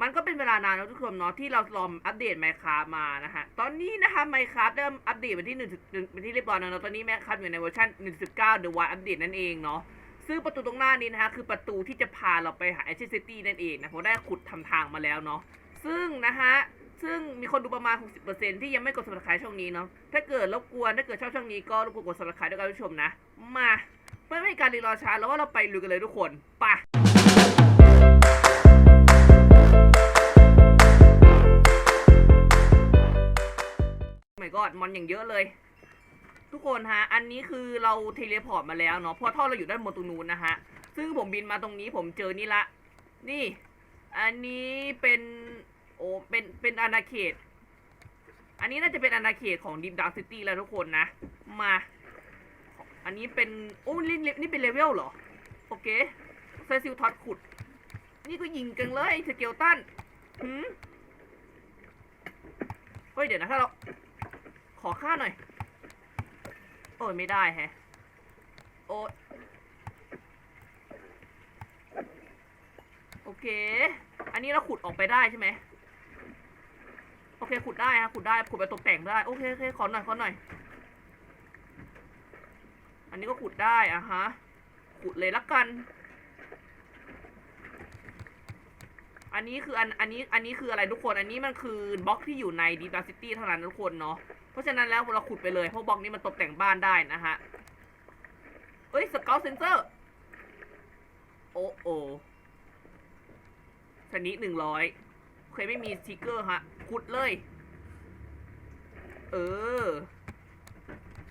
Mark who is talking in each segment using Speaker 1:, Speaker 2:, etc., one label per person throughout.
Speaker 1: มันก็เป็นเวลานานแล้วทุกคนเนาะที่เราลองอัปเดตไมค r a f t มานะฮะ ตอนนี้นะคะไมค r a f t เริ่มอัปเดตเป็นที่1เป็นที่เรียบร้อยแล้วเนาะตอนนี้ไมค r a f t อยู่ในเวอร์ชัน1.9 The Wild Update นั่นเองเนาะซึ่งประตูตรงหน้านี้นะคะคือประตูที่จะพาเราไปหา Ancient City นั่นเองนะผมได้ขุดทำทางมาแล้วเนาะซึ่งนะฮะซึ่งมีคนดูประมาณ 60%ที่ยังไม่กด subscribe ช่องนี้เนาะถ้าเกิดรบกวนถ้าเกิดชอบช่องนี้ก็รบกวนกด subscribe ด้วยกันผู้ชมนะ มาเพื่อไม่ให้การรีรอช้าแล้วว่าเราไปลุยกันเลยทุกคนไป กอดมอนอย่างเยอะเลย ทุกคนฮะ อันนี้คือเราเทเลพอร์ตมาแล้วเนาะเพราะท่อเราอยู่ด้านบนตรงนู้นนะฮะ ซึ่งผมบินมาตรงนี้ผมเจอนี่ละ นี่ อันนี้เป็นโอ้เป็นเป็นอาณาเขต อันนี้น่าจะเป็นอาณาเขตของดิมดาร์ซิตี้แล้วทุกคนนะ มา อันนี้เป็นโอ้นี่นี่เป็นเลเวลเหรอ โอเคเซซิลท็อตขุด นี่ก็ยิงกันเลยสเกลตันหืมเฮ้ยเดี๋ยวนะถ้าเรา ขอค่าหน่อย โอ้ยไม่ได้แฮะ โอ้ยโอเค อันนี้เราขุดออกไปได้ใช่ไหมโอเคขุดได้ฮะขุดได้ขุดไปตกแต่งได้ โอเคโอเคขอหน่อยขอหน่อย อันนี้ก็ขุดได้อะฮะ ขุดเลยละกัน อันนี้คืออันอันนี้อันนี้คืออะไรทุกคน อันนี้มันคือบล็อกที่อยู่ในดีดาซิตี้เท่านั้นทุกคนเนาะ เพราะฉะนั้นแล้วเราขุดไปเลยเพราะบล็อกนี้มันตกแต่งบ้านได้นะฮะ เอ้ยสเกลเซนเซอร์ โอ้โอชนิดหนึ่งร้อยเคยไม่มีสติกเกอร์ฮะ ขุดเลย เออ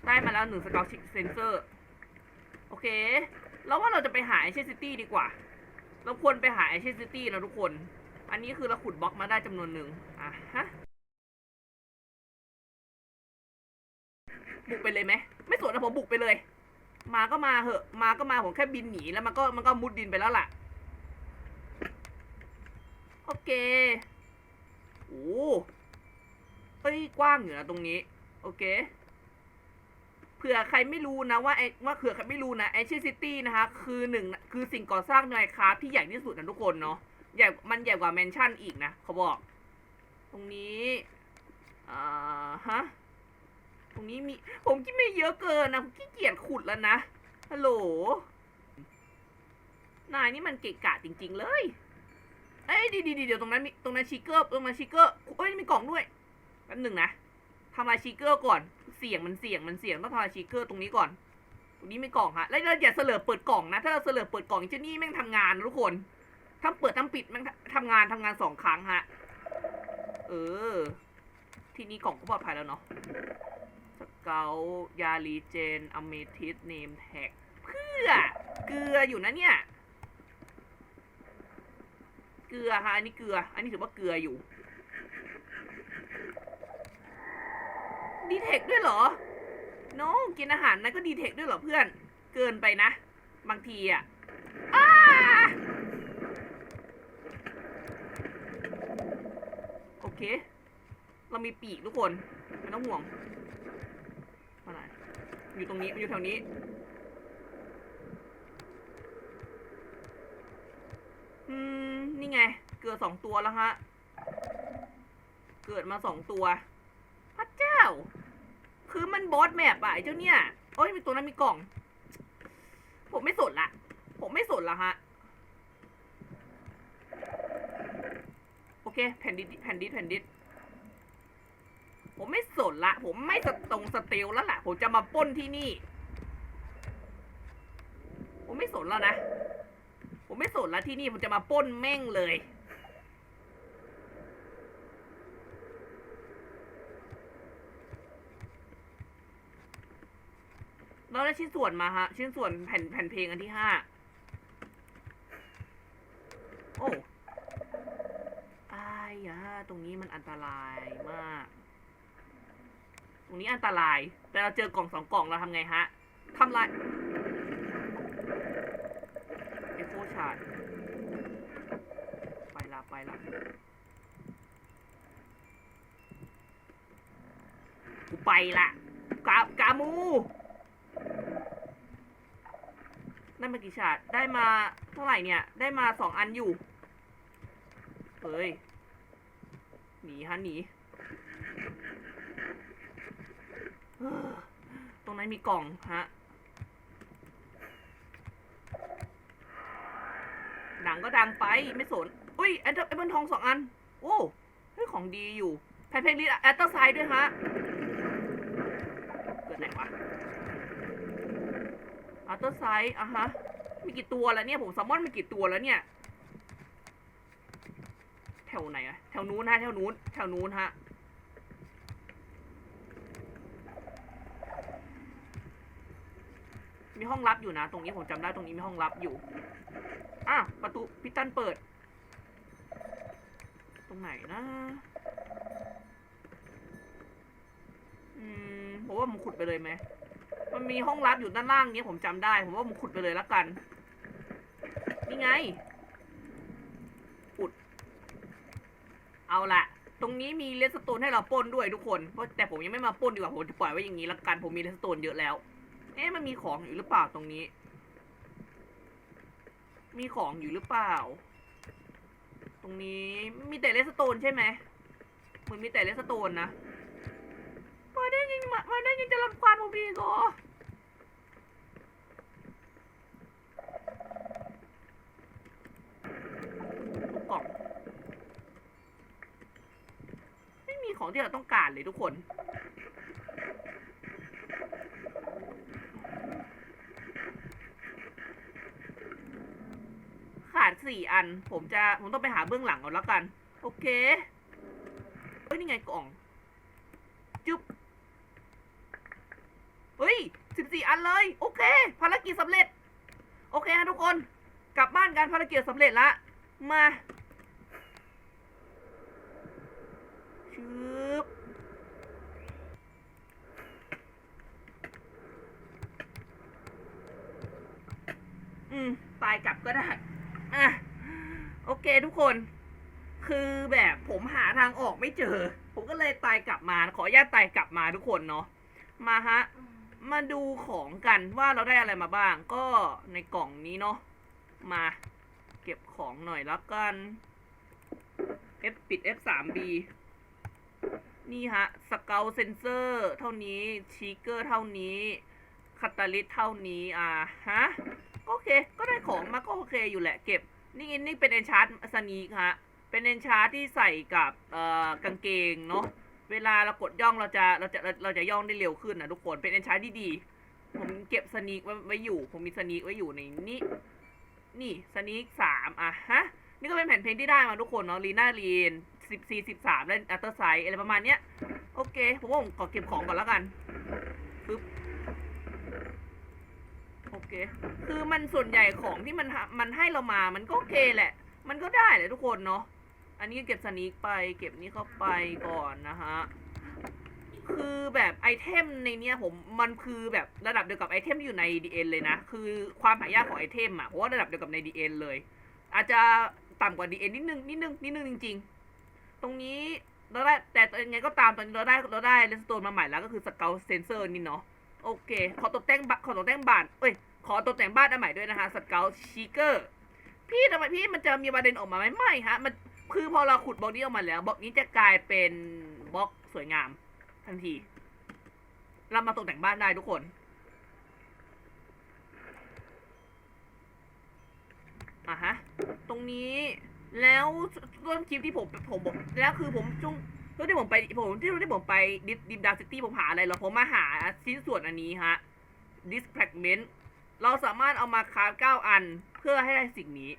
Speaker 1: ได้มาแล้วหนึ่งสเกลเซนเซอร์ โอเค แล้วว่าเราจะไปหาไอเชนซิตี้ดีกว่า เราควรไปหาไอเชนซิตี้นะทุกคน อันนี้คือเราขุดบล็อกมาได้จำนวนหนึ่งอะฮะบุกไปเลยไหมไม่สวนนะผมบุกไปเลย มาก็มาเหอะ มาก็มาผมแค่บินหนีแล้วมันก็มันก็มุดดินไปแล้วล่ะ โอเคโอ้เฮ้ยกว้างอยู่นะตรงนี้ โอเค ผื่อใครไม่รู้นะว่าไอว่าเผื่อใครไม่รู้นะไอชิซิตี้นะคะคือหนึ่งคือสิ่งก่อสร้างในคราฟที่ใหญ่ที่สุดนะทุกคนเนาะใหญ่มันใหญ่กว่าแมนชั่นอีกนะเขาบอก ตรงนี้อ่าฮะตรงนี้มีผมคิดไม่เยอะเกินนะผมขี้เกียจขุดแล้วนะฮัลโหลนายนี่มันเกะกะจริง ๆ เลย เอ้ยดีดีเดี๋ยวตรงนั้นมีตรงนั้นชิเกอร์ตรงนั้นชิเกอร์เอ้ยมีกล่องด้วยแป๊บหนึ่งนะทำลายชิเกอร์ก่อน เสี่ยงมันเสี่ยงมันเสี่ยงต้องทำลายชิกเกอร์ตรงนี้ก่อน ตรงนี้ไมีกล่องฮะ แล้วเราอย่าเสลอเปิดกล่องนะ ถ้าเราเสลอเปิดกล่องเจ้านี่แม่งทำงานทุกคนทั้งเปิดทั้งปิดแม่งทำงานทำงานสองครั้งฮะ เออ ทีนี้กล่องก็ปลอดภัยแล้วเนาะสเกลยาลีเจนอเมทิสเนมแท็กเพื่อเกลืออยู่นะเนี่ยเกลือฮะอันนี้เกลือ อันนี้ถือว่าเกลืออยู่ ดีเทคด้วยเหรอน้องกินอาหารนั้นก็ดีเทคด้วยเหรอเพื่อน เกินไปนะ บางทีอะโอเค เรามีปีกทุกคนไม่ต้องห่วงมาไหนอยู่ตรงนี้มันอยู่แถวนี้อืมนี่ไง เกิดสองตัวแล้วฮะ เกิดมาสองตัว พระเจ้า คือมันบอสแมปอะไอ้เจ้าเนี่ยโอ้ยมีตัวนั้นมีกล่อง ผมไม่สนละ ผมไม่สนละฮะ โอเค แผ่นดินแผ่นดินแผ่นดินผมไม่สนละ ผมไม่สตรงสเตลแล้วล่ะ ผมจะมาป้นที่นี่ ผมไม่สนแล้วนะ ผมไม่สนละที่นี่ผมจะมาป้นแม่งเลย เราได้ชิ้นส่วนมาฮะ ชิ้นส่วนแผ่นแผ่นเพลงอันที่ห้าโอ้อายยะตรงนี้มันอันตรายมาก ตรงนี้อันตราย แต่เราเจอกล่องสองกล่องเราทำไงฮะทำลายเอโคชาร์ดไปละไปละกูไปละกากา มากี่ชาดได้มาเท่าไหร่เนี่ย ได้มาสองอันอยู่ เฮ้ย หนีฮะหนีตรงนั้นมีกล่องฮะ ดังก็ดังไปไม่สน อุ้ยแอปเปิลทองสองอัน โอ้เฮ้ยของดีอยู่ แพนเพลงลีแอตเตอร์ไซด์ด้วยฮะ เกิดไหนวะ อัตเตอร์ไซด์อะฮะ มีกี่ตัวแล้วเนี่ย ผมแซลมอนมีกี่ตัวแล้วเนี่ย แถวไหนอะแถวนู้นฮะ แถวนู้น แถวนู้นฮะ มีห้องลับอยู่นะ ตรงนี้ผมจำได้ตรงนี้มีห้องลับอยู่อะประตูพิตันเปิด ตรงไหนนะอืมผมว่าผมขุดไปเลยไหม มันมีห้องลับอยู่ด้านล่างเนี้ยผมจำได้ ผมว่าผมขุดไปเลยละกัน นี่ไง อุด เอาละตรงนี้มีเลสโตนให้เราปล้นด้วยทุกคน เพราะแต่ผมยังไม่มาปล้นดีกว่าผมจะปล่อยไว้อย่างนี้ละกัน ผมมีเลสโตนเยอะแล้ว เอ๊ะมันมีของอยู่หรือเปล่าตรงนี้ มีของอยู่หรือเปล่า ตรงนี้มีแต่เลสโตนใช่ไหมมือนมีแต่เลสโตนนะ มาได้ยังมามาได้ยังจะรำคาญผมอีกเหรอกล่องไม่มีของที่เราต้องการเลยทุกคน ขาดสี่อัน ผมจะ ผมต้องไปหาเบื้องหลังก่อนแล้วกัน โอเค เฮ้ย นี่ไงกล่อง จุ๊บ ฮ้ยสิบสี่อันเลย โอเค ภารกิจสำเร็จ โอเคฮะทุกคน กลับบ้านกันภารกิจสำเร็จละ มาชึบอืม ตายกลับก็ได้ อะ โอเคทุกคน คือแบบผมหาทางออกไม่เจอ ผมก็เลยตายกลับมา ขออนุญาตตายกลับมาทุกคนเนาะ มาฮะ มาดูของกันว่าเราได้อะไรมาบ้าง ก็ในกล่องนี้เนาะมาเก็บของหน่อยแล้วกัน F ปิด F3B นี่ฮะสเกลเซนเซอร์เท่านี้ชีเกอร์เท่านี้คาตาลิสเท่านี้อ่าฮะโอเค ก็ได้ของมาก็โอเคอยู่แหละเก็บ นี่นี่เป็นเอนชาร์ตสนีกฮะเป็นเอนชาร์ตที่ใส่กับเอ่อกางเกงเนาะ เวลาเรากดย่องเราจะเราจะเราจะย่องได้เร็วขึ้นนะทุกคนเป็นเอนชาร์ที่ดี ผมเก็บสนีกไว้ไว้อยู่ ผมมีสนีกไว้อยู่ในนี้ นี่สนีกสามอะฮะ นี่ก็เป็นแผ่นเพลงที่ได้มาทุกคนเนาะลีน่าลีนสิบสี่สิบสามและอัลเตอร์ไซอะไรประมาณเนี้ย โอเค ผมว่าผมขอเก็บของก่อนแล้วกันปึ๊บโอเค คือมันส่วนใหญ่ของที่มันมันให้เรามา มันก็โอเคแหละ มันก็ได้แหละทุกคนเนาะ อันนี้เก็บสนีกไป เก็บนี้เข้าไปก่อนนะฮะ คือแบบไอเทมในเนี้ยผมมันคือแบบระดับเดียวกับไอเทมที่อยู่ใน DN เลยนะ คือความหายากของไอเทมอะเพราะว่าระดับเดียวกับใน DN เลย อาจจะต่ำกว่า DN นิดนึงนิดนึงนิดนึงจริง ๆ ตรงนี้เราได้แต่ยังไงก็ตามตอนนี้เราได้เราได้เลสโตนมาใหม่แล้วก็คือสเกลเซนเซอร์นี่เนาะโอเค ขอตกแต่งบขอตกแต่งบ้านเอ้ยขอตกแต่งบ้านอันใหม่ด้วยนะคะสเกลชีเกอร์พี่ทำไมพี่มันจะมีประเด็นออกมาไหมไม่ฮะมัน คือพอเราขุดบล็อกนี้ออกมาแล้วบล็อกนี้จะกลายเป็นบล็อกสวยงาม ทันที เรามาตกแต่งบ้านได้ทุกคน อะฮะ ตรงนี้แล้วต้นคลิปที่ผมผมบอกแล้วคือผมช่วงช่วงที่ผมไปผมที่ที่ผมไปดิดิดาวซิตี้ผมหาอะไรเหรอผมมาหาชิ้นส่วนอันนี้ฮะดิสแพ g เมนต์เราสามารถเอามาคราฟเก้าอันเพื่อให้ได้สิ่งนี้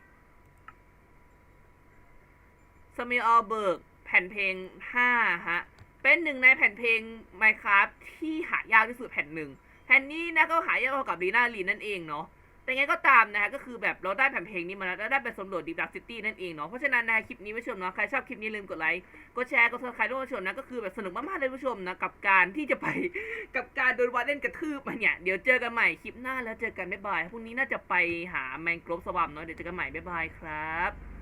Speaker 1: สมิออเบิร์กแผ่นเพลง 5 ฮะ เป็นหนึ่งในแผ่นเพลง Minecraft ที่หายากที่สุดแผ่นหนึ่ง แผ่นนี้นะก็หายากเท่ากับลีน่าลีนั่นเองเนาะ แต่ไงก็ตามนะฮะ ก็คือแบบเราได้แผ่นเพลงนี้มาแล้วได้ไปสำรวจดีดักซิตี้นั่นเองเนาะ เพราะฉะนั้นนะคลิปนี้ผู้ชมเนาะ ใครชอบคลิปนี้ลืมกดไลค์ กดแชร์ กดซับสไครต์ด้วยผู้ชมนะ ก็คือแบบสนุกมากๆเลยผู้ชมนะ กับการที่จะไป กับการโดนวาเล่นกระทืบมาเนี่ย เดี๋ยวเจอกันใหม่คลิปหน้าแล้วเจอกันบ๊ายบาย พรุ่งนี้น่าจะไปหาแมงกรบสวัมเนาะ เดี๋ยวเจอกันใหม่บ๊ายบายครับ